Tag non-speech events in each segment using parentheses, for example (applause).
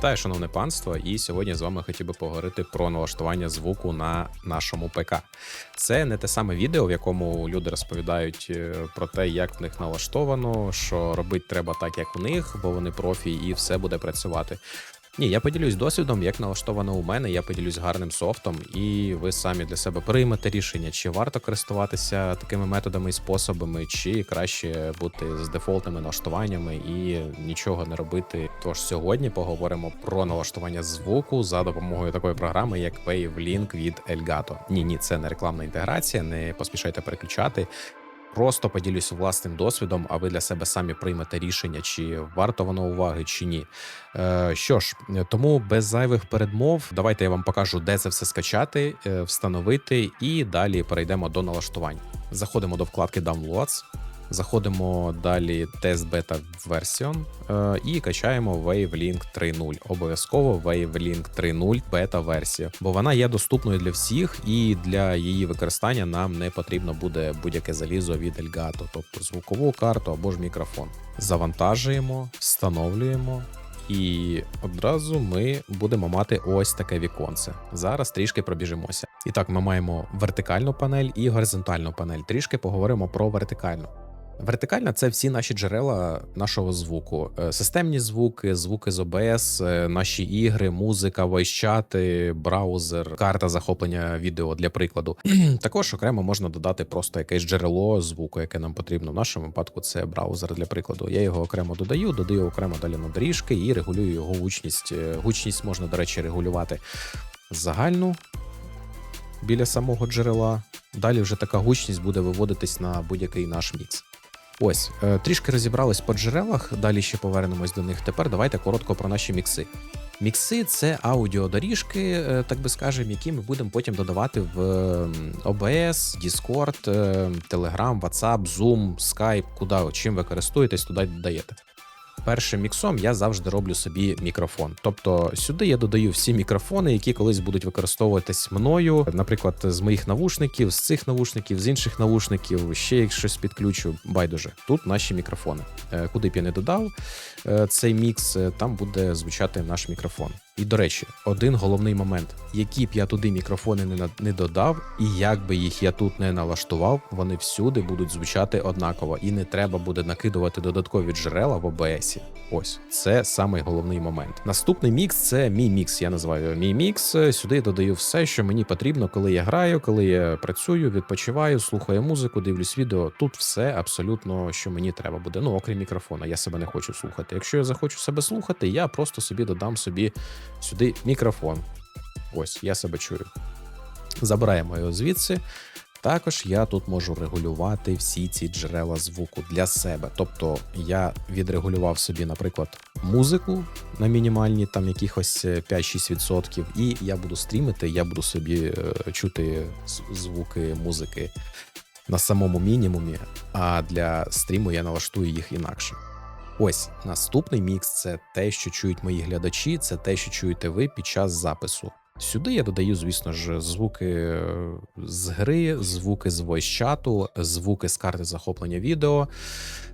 Вітаю, шановне панство, і сьогодні з вами хотів би поговорити про налаштування звуку на нашому ПК. Це не те саме відео, в якому люди розповідають е, про те, як в них налаштовано, що робити треба так, як у них, бо вони профі, і все буде працювати. Ні, я поділюсь досвідом, як налаштовано у мене. Я поділюсь гарним софтом, і ви самі для себе приймете рішення, чи варто користуватися такими методами і способами, чи краще бути з дефолтними налаштуваннями і нічого не робити. Тож сьогодні поговоримо про налаштування звуку за допомогою такої програми, як Wavelink від Elgato. Ні, ні, це не рекламна інтеграція. Не поспішайте переключати. Просто поділюсь власним досвідом, а ви для себе самі приймете рішення, чи варто воно уваги, чи ні. Е, Що ж, тому без зайвих передмов, давайте я вам покажу, де це все скачати, е, встановити, і далі перейдемо до налаштувань. Заходимо до вкладки Downloads, заходимо далі тест бета версіон е, і качаємо Wavelink 3.0. Обов'язково Wavelink 3.0 бета версія, бо вона є доступною для всіх, і для її використання нам не потрібно буде будь-яке залізо від Elgato, тобто звукову карту або ж мікрофон. Завантажуємо, встановлюємо. І одразу ми будемо мати ось таке віконце. Зараз трішки пробіжимося. І так, ми маємо вертикальну панель і горизонтальну панель. Трішки поговоримо про вертикальну. Вертикальна це всі наші джерела нашого звуку, Е, системні звуки, звуки з ОБС, е, наші ігри, музика, войщати, браузер, карта захоплення відео для прикладу. (clears throat) Також окремо можна додати просто якесь джерело звуку, яке нам потрібно. В нашому випадку це браузер для прикладу. Я його окремо додаю, додаю окремо далі на доріжки і регулюю його гучність. Е, Гучність можна, до речі, регулювати загальну біля самого джерела. Далі вже така гучність буде виводитись на будь-який наш мікс. Ось, е, трішки розібрались по джерелах, далі ще повернемось до них. Тепер давайте коротко про наші мікси. Мікси це аудіодоріжки, е, так би скажемо, які ми будемо потім додавати в OBS, Discord, е, Telegram, WhatsApp, Zoom, Skype, куди чим ви користуєтесь, туди додаєте. Першим міксом я завжди роблю собі мікрофон. Тобто сюди я додаю всі мікрофони, які колись будуть використовуватись мною, наприклад, з моїх навушників, з цих навушників, з інших навушників, ще як щось підключу. Байдуже. Тут наші мікрофони. Е, Куди б я не додав е, цей мікс, е, там буде звучати наш мікрофон. І до речі, один головний момент: які б я туди мікрофони не, не додав, і як би їх я тут не налаштував, вони всюди будуть звучати однаково, і не треба буде накидувати додаткові джерела в OBS. Ось це самий головний момент. Наступний мікс це мій мікс. Я називаю його мій мікс. Сюди я додаю все, що мені потрібно, коли я граю, коли я працюю, відпочиваю, слухаю музику, дивлюсь відео. Тут все абсолютно, що мені треба буде. Ну окрім мікрофона, я себе не хочу слухати. Якщо я захочу себе слухати, я просто собі додам собі сюди мікрофон. Ось, я себе чую. Забираємо його звідси. Також я тут можу регулювати всі ці джерела звуку для себе. Тобто я відрегулював собі, наприклад, музику на мінімальні там якихось е, 5-6%, і я буду стрімити, я буду собі е, чути звуки музики на самому мінімумі, а для стріму я налаштую їх інакше. Ось наступний мікс це те, що чують мої глядачі, це те, що чуєте ви під час запису. Сюди я додаю, звісно ж, звуки е, з гри, звуки з voice-чату, звуки з карти захоплення відео.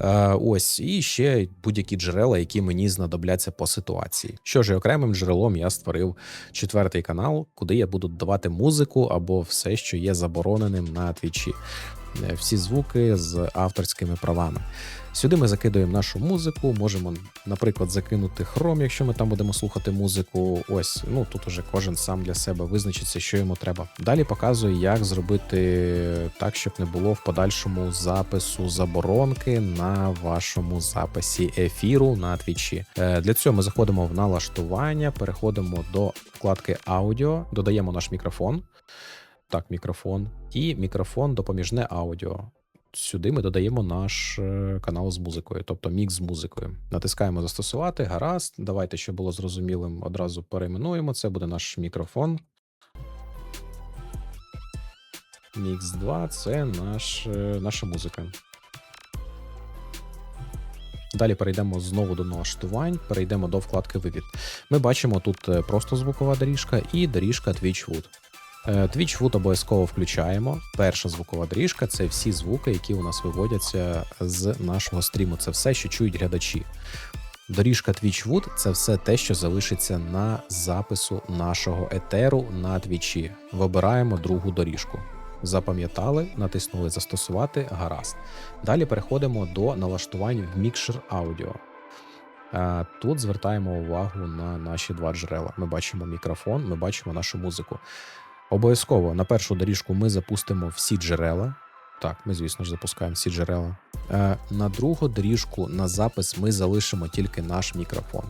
Е, Ось, і ще будь-які джерела, які мені знадобляться по ситуації. Що ж, окремим джерелом я створив четвертий канал, куди я буду додавати музику або все, що є забороненим на твічі. Е, Всі звуки з авторськими правами. Сюди ми закидуємо нашу музику, можемо, наприклад, закинути хром, якщо ми там будемо слухати музику. Ось, ну тут уже кожен сам для себе визначиться, що йому треба. Далі показую, як зробити так, щоб не було в подальшому запису заборонки на вашому записі ефіру на твічі. Е, Для цього ми заходимо в налаштування, переходимо до вкладки аудіо, додаємо наш мікрофон. Так, мікрофон. І мікрофон допоміжне аудіо. Сюди ми додаємо наш е, канал з музикою, тобто мікс з музикою. Натискаємо застосувати, гаразд. Давайте, щоб було зрозумілим, одразу перейменуємо. Це буде наш мікрофон. Мікс 2 це наш, е, наша музика. Далі перейдемо знову до налаштувань, перейдемо до вкладки вивід. Ми бачимо тут е, просто звукова доріжка і доріжка Twitchwood. Е, Twitchwood обов'язково включаємо. Перша звукова доріжка це всі звуки, які у нас виводяться з нашого стріму. Це все, що чують глядачі. Доріжка TwitchWood – це все те, що залишиться на запису нашого етеру на твічі. Вибираємо другу доріжку. Запам'ятали, натиснули застосувати, гаразд. Далі переходимо до налаштувань Audio. Е, Тут звертаємо увагу на наші два джерела. Ми бачимо мікрофон, ми бачимо нашу музику. Обов'язково на першу доріжку ми запустимо всі джерела. Так, ми, звісно ж, запускаємо всі джерела. Е, На другу доріжку на запис ми залишимо тільки наш мікрофон.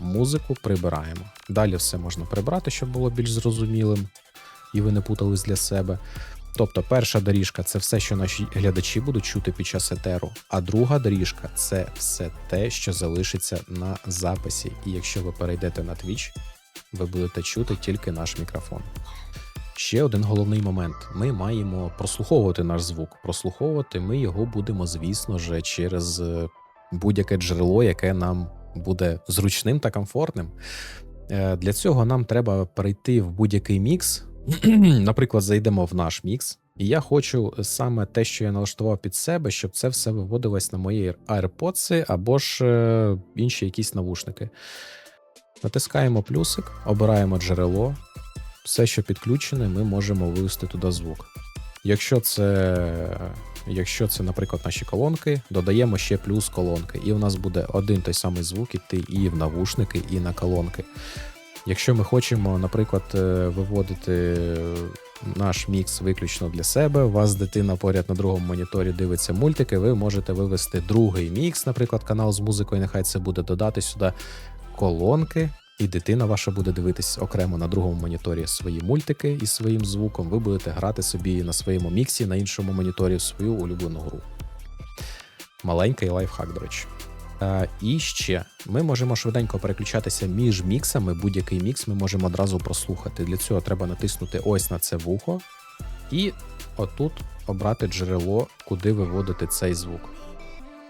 Музику прибираємо. Далі все можна прибрати, щоб було більш зрозумілим, і ви не путались для себе. Тобто, перша доріжка це все, що наші глядачі будуть чути під час етеру, а друга доріжка це все те, що залишиться на записі. І якщо ви перейдете на Twitch, ви будете чути тільки наш мікрофон. Ще один головний момент: ми маємо прослуховувати наш звук. Прослуховувати ми його будемо, звісно ж, через е, будь-яке джерело, яке нам буде зручним та комфортним. Е, Для цього нам треба перейти в будь-який мікс. (clears throat) Наприклад, зайдемо в наш мікс, і я хочу саме те, що я налаштував під себе, щоб це все виводилось на мої AirPods або ж е, інші якісь навушники. Натискаємо плюсик, обираємо джерело. Все, що підключене, ми можемо вивести туди звук. Якщо це, якщо це, наприклад, наші колонки, додаємо ще плюс колонки, і у нас буде один той самий звук іти і в навушники, і на колонки. Якщо ми хочемо, наприклад, е, виводити наш мікс виключно для себе, у вас дитина поряд на другому моніторі дивиться мультики, ви можете вивести другий мікс, наприклад, канал з музикою, нехай це буде додати сюди колонки, і дитина ваша буде дивитись окремо на другому моніторі свої мультики із своїм звуком. Ви будете грати собі на своєму міксі на іншому моніторі свою улюблену гру. Маленький лайфхак, до речі. Е, і ще ми можемо швиденько переключатися між міксами. Будь-який мікс ми можемо одразу прослухати. Для цього треба натиснути ось на це вухо, і отут обрати джерело, куди виводити цей звук.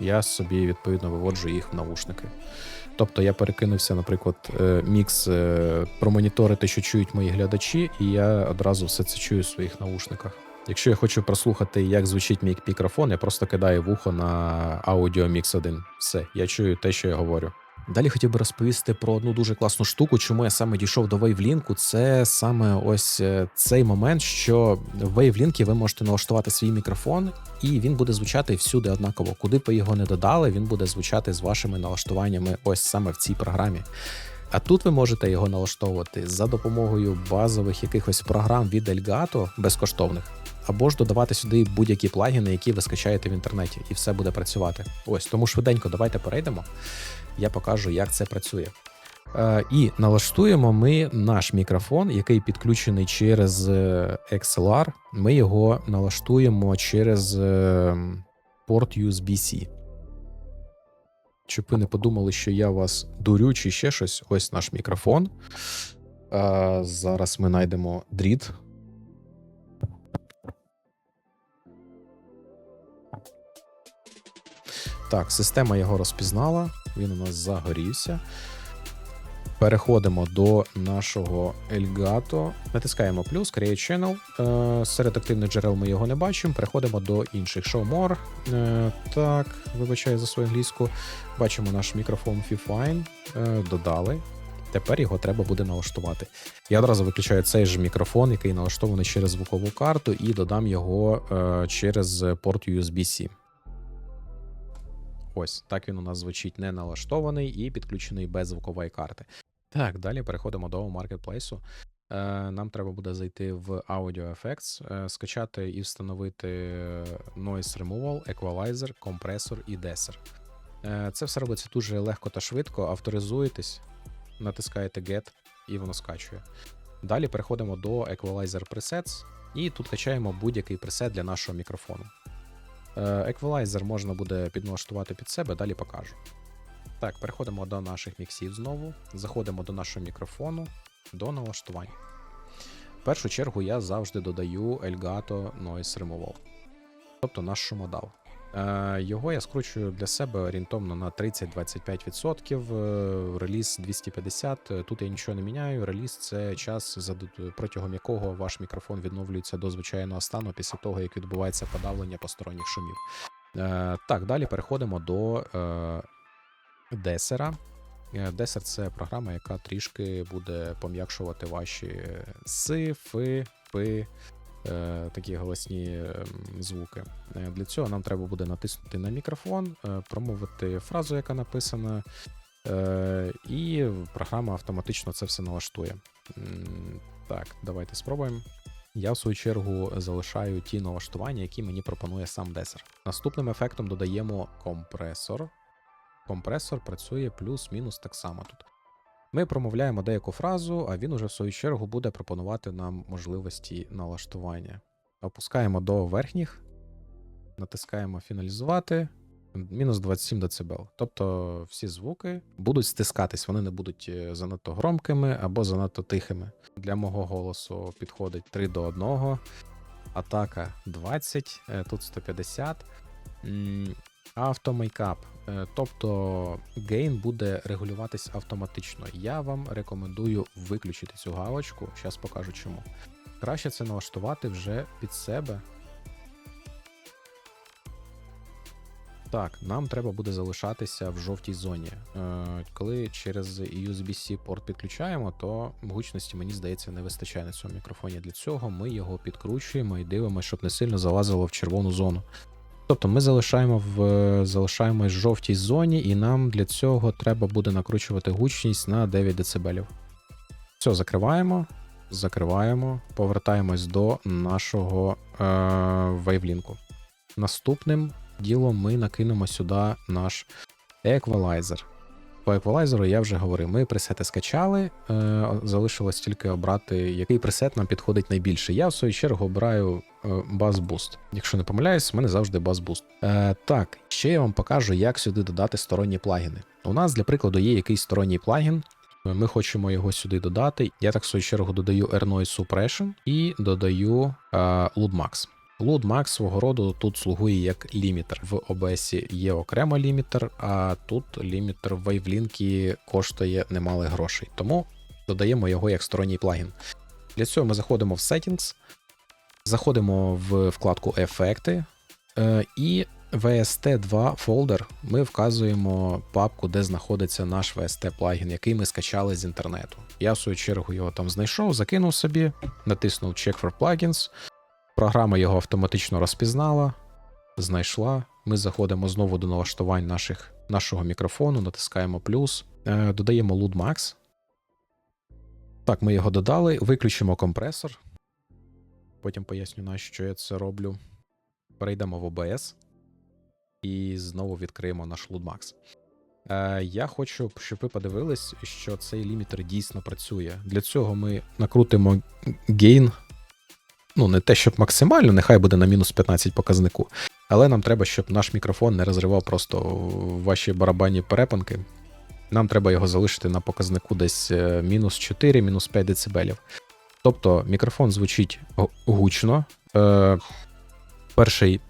Я собі відповідно виводжу їх в навушники. Тобто я перекинувся, наприклад, е, мікс е, промоніторити, що чують мої глядачі, і я одразу все це чую в своїх наушниках. Якщо я хочу прослухати, як звучить мій мікрофон, я просто кидаю вухо на аудіо Mix 1. Все, я чую те, що я говорю. Далі хотів би розповісти про одну дуже класну штуку, чому я саме дійшов до Wavelink. Це саме ось е, цей момент, що в Wavelink ви можете налаштувати свій мікрофон, і він буде звучати всюди однаково. Куди б його не додали, він буде звучати з вашими налаштуваннями ось саме в цій програмі. А тут ви можете його налаштовувати за допомогою базових якихось програм від Elgato безкоштовних, або ж додавати сюди будь-які плагіни, які ви скачаєте в інтернеті, і все буде працювати. Ось тому швиденько давайте перейдемо. Я покажу, як це працює. Е, І налаштуємо ми наш мікрофон, який підключений через е, XLR. Ми його налаштуємо через е, порт USB-C. Щоб ви не подумали, що я вас дурю чи ще щось. Ось наш мікрофон. Зараз ми знайдемо дріт. Так, система його розпізнала, він у нас загорівся. Переходимо до нашого Elgato. Натискаємо плюс, Create Channel. Е, Серед активних джерел ми його не бачимо. Переходимо до інших. Show More. Е, Так, вибачаю за свою англійську. Бачимо наш мікрофон FIFINE. Е, Додали. Тепер його треба буде налаштувати. Я одразу виключаю цей ж мікрофон, який налаштований через звукову карту, і додам його через порт USB-C. Ось так він у нас звучить не налаштований і підключений без звукової карти. Так, далі переходимо до маркетплейсу. Е, Нам треба буде зайти в Audio Effects, е, скачати і встановити Noise Removal, Equalizer, компресор і. Е, Це все робиться дуже легко та швидко. Авторизуєтесь, натискаєте Get і воно скачує. Далі переходимо до Equalizer Presets і тут качаємо будь-який пресет для нашого мікрофону. Еквалайзер можна буде підналаштувати під себе, далі покажу. Так, переходимо до наших міксів знову. Заходимо до нашого мікрофону, до налаштувань. В першу чергу я завжди додаю Elgato Noise Removal, тобто наш шумодав. Е, Його я скручую для себе орієнтовно на 30-25%. е, Реліз 250. е, Тут я нічого не міняю. Реліз це час, протягом якого ваш мікрофон відновлюється до звичайного стану після того, як відбувається подавлення посторонніх шумів. Так, далі переходимо до Десера. Десер це програма, яка трішки буде пом'якшувати ваші е, си, фи, пи, такі голосні ем, звуки. Е, Для цього нам треба буде натиснути на мікрофон, е, промовити фразу, яка написана, е, і програма автоматично це все налаштує. Так, давайте спробуємо. Я, в свою чергу, залишаю ті налаштування, які мені пропонує сам Десер. Наступним ефектом додаємо компресор. Компресор працює плюс-мінус так само тут. Ми промовляємо деяку фразу, а він уже в свою чергу буде пропонувати нам можливості налаштування. Опускаємо до верхніх, натискаємо фіналізувати. Мінус 27 дБ. Тобто всі звуки будуть стискатись, вони не будуть е, занадто громкими або занадто тихими. Для мого голосу підходить 3 до 1, атака 20, е, тут 150. Автомейкап, тобто гейн буде регулюватись автоматично. Я вам рекомендую виключити цю галочку. Зараз покажу чому. Краще це налаштувати вже під себе. Так, нам треба буде залишатися в жовтій зоні. Е, коли через USB-C порт підключаємо, то гучності, мені здається, не вистачає на цьому мікрофоні. Для цього ми його підкручуємо і дивимося, щоб не сильно залазило в червону зону. Тобто ми залишаємо в залишаємось в жовтій зоні, і нам для цього треба буде накручувати гучність на 9 дБ. Все, закриваємо, закриваємо, повертаємось до нашого е. Наступним ділом ми накинемо сюди наш еквалайзер. По еквалайзеру я вже говорив, ми пресети скачали, е, залишилось тільки обрати, який пресет нам підходить найбільше. Я в свою чергу обираю е, Bass Boost. Якщо не помиляюсь, в мене завжди Boost. Е, так, ще я вам покажу, як сюди додати сторонні плагіни. У нас, для прикладу, є якийсь сторонній плагін. Ми хочемо його сюди додати. Я так в свою чергу додаю Air Noise Suppression і додаю е, LoudMax. LoudMax свого роду тут слугує як лімітер. В OBS є окремо лімітер, а тут лімітер в Wavelink коштує немало грошей. Тому додаємо його як сторонній плагін. Для цього ми заходимо в Settings, заходимо в вкладку Ефекти е, і VST2 фолдер ми вказуємо папку, де знаходиться наш VST плагін, який ми скачали з інтернету. Я в свою чергу його там знайшов, закинув собі, натиснув Check for Plugins. Програма його автоматично розпізнала, знайшла. Ми заходимо знову до налаштувань наших, нашого мікрофону, натискаємо плюс, е, додаємо Loud Max. Так, ми його додали, виключимо компресор. Потім поясню, на що я це роблю. Перейдемо в OBS і знову відкриємо наш Loud Max. Е, я хочу, щоб ви подивились, що цей лімітер дійсно працює. Для цього ми накрутимо гейн ну, не те, щоб максимально, нехай буде на мінус 15 показнику. Але нам треба, щоб наш мікрофон не розривав просто ваші барабанні перепонки. Нам треба його залишити на показнику десь е, мінус 4, мінус 5 дБ. Тобто мікрофон звучить гучно. Е, перший,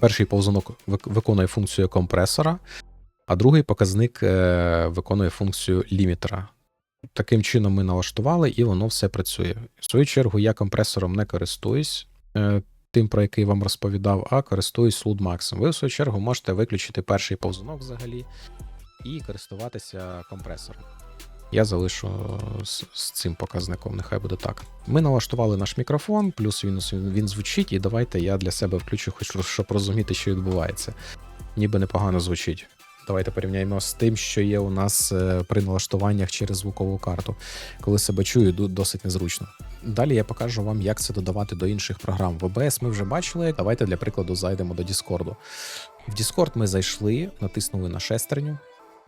перший повзунок виконує функцію компресора, а другий показник е, виконує функцію лімітера. Таким чином ми налаштували, і воно все працює. В свою чергу, я компресором не користуюсь, е, тим, про який вам розповідав, а користуюсь LoudMax. Ви, в свою чергу, можете виключити перший повзунок взагалі і користуватися компресором. Я залишу з, з цим показником, нехай буде так. Ми налаштували наш мікрофон, плюс-мінус він, він звучить, і давайте я для себе включу, хоч щоб розуміти, що відбувається. Ніби непогано звучить. Давайте порівняємо з тим, що є у нас е, при налаштуваннях через звукову карту. Коли себе чую, досить незручно. Далі я покажу вам, як це додавати до інших програм. В OBS ми вже бачили. Давайте для прикладу зайдемо до Discord. В Discord ми зайшли, натиснули на шестерню,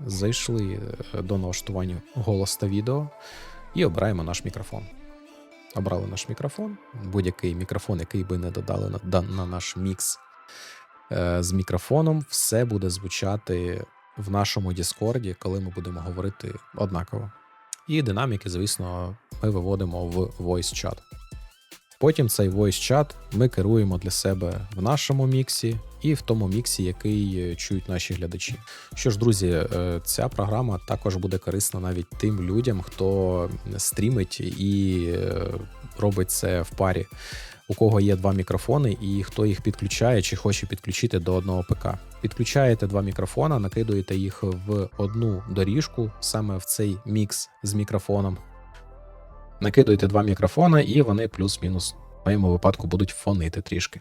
зайшли е, до налаштування голос та відео і обираємо наш мікрофон. Обрали наш мікрофон, будь-який мікрофон, який би не додали на, на наш мікс з мікрофоном, все буде звучати в нашому Діскорді, коли ми будемо говорити однаково. І динаміки, звісно, ми виводимо в voice chat. Потім цей voice chat ми керуємо для себе в нашому міксі і в тому міксі, який е, чують наші глядачі. Що ж, друзі, е, ця програма також буде корисна навіть тим людям, хто стрімить і е, робить це в парі. У кого є два мікрофони, і хто їх підключає чи хоче підключити до одного ПК. Підключаєте два мікрофона, накидуєте їх в одну доріжку, саме в цей мікс з мікрофоном. Накидуєте два мікрофона, і вони плюс-мінус моєму випадку будуть фонити трішки.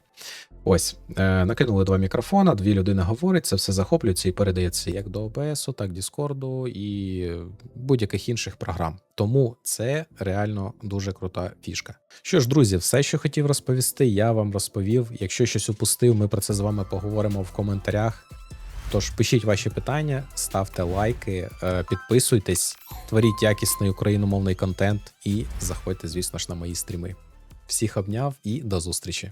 Ось, е, накинули два мікрофона, дві людини говорять, це все захоплюється і передається як до OBS, так Discord і будь-яких інших програм. Тому це реально дуже крута фішка. Що ж, друзі, все, що хотів розповісти, я вам розповів. Якщо щось упустив, ми про це з вами поговоримо в коментарях. Тож пишіть ваші питання, ставте лайки, е, підписуйтесь, творіть якісний україномовний контент і заходьте, звісно ж, на мої стріми. Всіх обняв і до зустрічі!